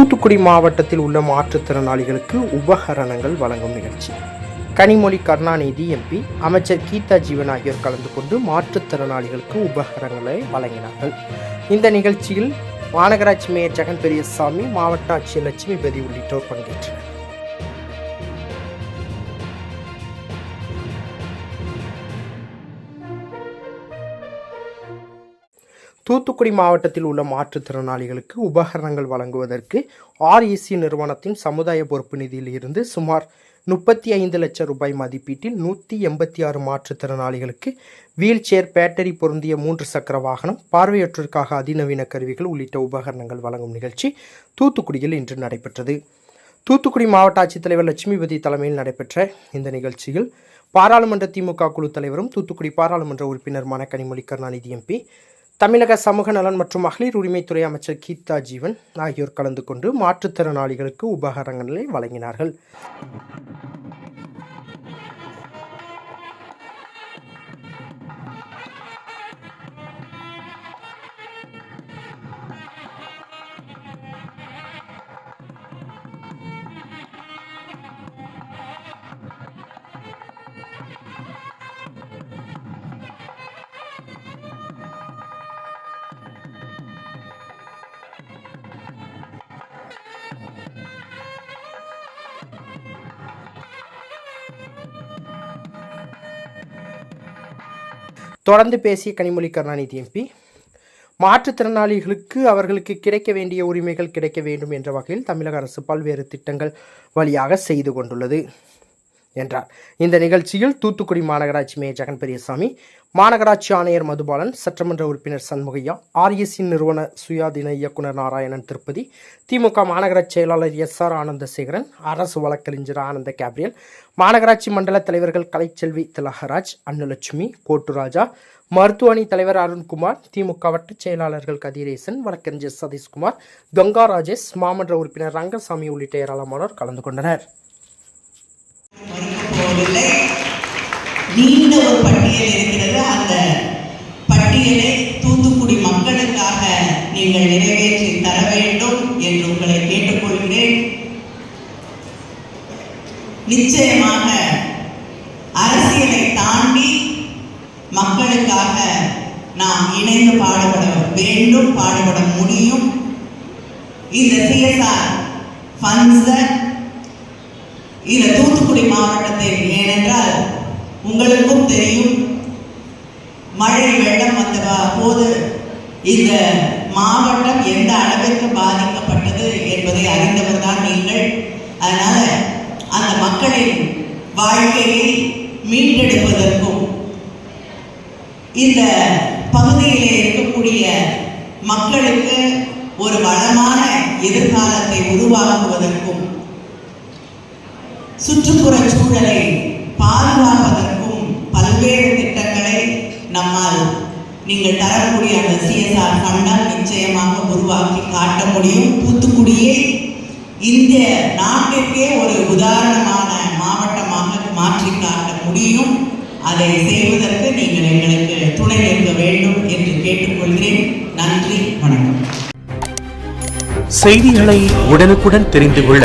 தூத்துக்குடி மாவட்டத்தில் உள்ள மாற்றுத்திறனாளிகளுக்கு உபகரணங்கள் வழங்கும் நிகழ்ச்சி. கனிமொழி கருணாநிதி எம்பி அமைச்சர் கீதா ஜீவன் ஆகியோர் கலந்து கொண்டு மாற்றுத்திறனாளிகளுக்கு உபகரணங்களை வழங்கினார்கள். இந்த நிகழ்ச்சியில் மாநகராட்சி மேயர் ஜெகன் பெரியசாமி மாவட்ட ஆட்சியர் லட்சுமிபதி உள்ளிட்டோர் பங்கேற்றனர். தூத்துக்குடி மாவட்டத்தில் உள்ள மாற்றுத்திறனாளிகளுக்கு உபகரணங்கள் வழங்குவதற்கு ஆர்இசி நிறுவனத்தின் சமுதாய பொறுப்பு நிதியில் இருந்து சுமார் முப்பத்தி ஐந்து லட்சம் ரூபாய் மதிப்பீட்டில் நூற்றி எண்பத்தி ஆறு மாற்றுத்திறனாளிகளுக்கு வீல் சேர் பேட்டரி பொருந்திய மூன்று சக்கர வாகனம் பார்வையற்றோருக்காக அதிநவீன கருவிகள் உள்ளிட்ட உபகரணங்கள் வழங்கும் நிகழ்ச்சி தூத்துக்குடியில் இன்று நடைபெற்றது. தூத்துக்குடி மாவட்ட ஆட்சித்தலைவர் லட்சுமிபதி தலைமையில் நடைபெற்ற இந்த நிகழ்ச்சியில் பாராளுமன்ற திமுக குழு தலைவரும் தூத்துக்குடி பாராளுமன்ற உறுப்பினருமான கனிமொழி கருணாநிதி எம்பி தமிழக சமூக நலன் மற்றும் மகளிர் உரிமைத்துறை அமைச்சர் கீதா ஜீவன் ஆகியோர் கலந்து கொண்டு மாற்றுத்திறனாளிகளுக்கு உபகரணங்களை வழங்கினார்கள். தொடர்ந்து பேசிய கனிமொழி கருணாநிதி எம்பி மாற்றுத்திறனாளிகளுக்கு அவர்களுக்கு கிடைக்க வேண்டிய உரிமைகள் கிடைக்க வேண்டும் என்ற வகையில் தமிழக அரசு பல்வேறு திட்டங்கள் வழியாக செய்து கொண்டுள்ளது. என்றார். இந்த நிகழ்ச்சியில் தூத்துக்குடி மாநகராட்சி மேயர் ஜெகன் பெரியசாமி மாநகராட்சி ஆணையர் மதுபாலன் சட்டமன்ற உறுப்பினர் சண்முகையா ஆர்எஸ்சி நிறுவன சுயாதீன இயக்குனர் நாராயணன் திருப்பதி திமுக மாநகராட்சி செயலாளர் எஸ் ஆர் ஆனந்தசேகரன் அரசு வழக்கறிஞர் ஆனந்த கேப்ரியல் மாநகராட்சி மண்டல தலைவர்கள் கலைச்செல்வி திலகராஜ் அன்னலட்சுமி கோட்டுராஜா மருத்துவணி தலைவர் அருண்குமார் திமுக வட்ட செயலாளர்கள் கதிரேசன் வழக்கறிஞர் சதீஷ்குமார் கங்கா ராஜேஷ் மாமன்ற உறுப்பினர் ரங்கசாமி உள்ளிட்ட ஏராளமானோர் கலந்து கொண்டனர். போவதில்லை. நீண்ட ஒரு பட்டியல் இருக்கிறது. அந்த பட்டியலை தூத்துக்குடி மக்களுக்காக நீங்கள் நிறைவேற்றி தர வேண்டும் என்று உங்களை கேட்டுக்கொள்கிறேன். நிச்சயமாக அரசியலை தாண்டி மக்களுக்காக நாம் இணைந்து பாடுபட வேண்டும் பாடுபட முடியும். இந்த சிஎஸ்ஆர் ஃபண்ட்ஸை இந்த தூத்துக்குடி மாவட்டத்தில் ஏனென்றால் உங்களுக்கும் தெரியும் மழை வெள்ளம் வந்த போது இந்த மாவட்டம் எந்த அளவிற்கு பாதிக்கப்பட்டது என்பதை அறிந்தவர் தான் நீங்கள். அதனால அந்த மக்களின் வாழ்க்கையை மீட்டெடுப்பதற்கும் இந்த பகுதியிலே இருக்கக்கூடிய மக்களுக்கு ஒரு வளமான எதிர்காலத்தை உருவாக்குவதற்கும் சுற்றுப்புற சூழலை பாதுகாப்பதற்கும் பல்வேறு திட்டங்களை நம்மால் நீங்கள் தரக்கூடிய அந்த சிஎஸ்ஆர் ஃபண்டால் நிச்சயமாக உருவாக்கி காட்ட முடியும். தூத்துக்குடியே இந்த நாட்டிற்கே ஒரு உதாரணமான மாவட்டமாக மாற்றி காட்ட முடியும். அதை செய்வதற்கு நீங்கள் எங்களுக்கு துணை இருக்க வேண்டும் என்று கேட்டுக்கொள்கிறேன். நன்றி வணக்கம். செய்திகளை உடனுக்குடன் தெரிந்து கொள்ள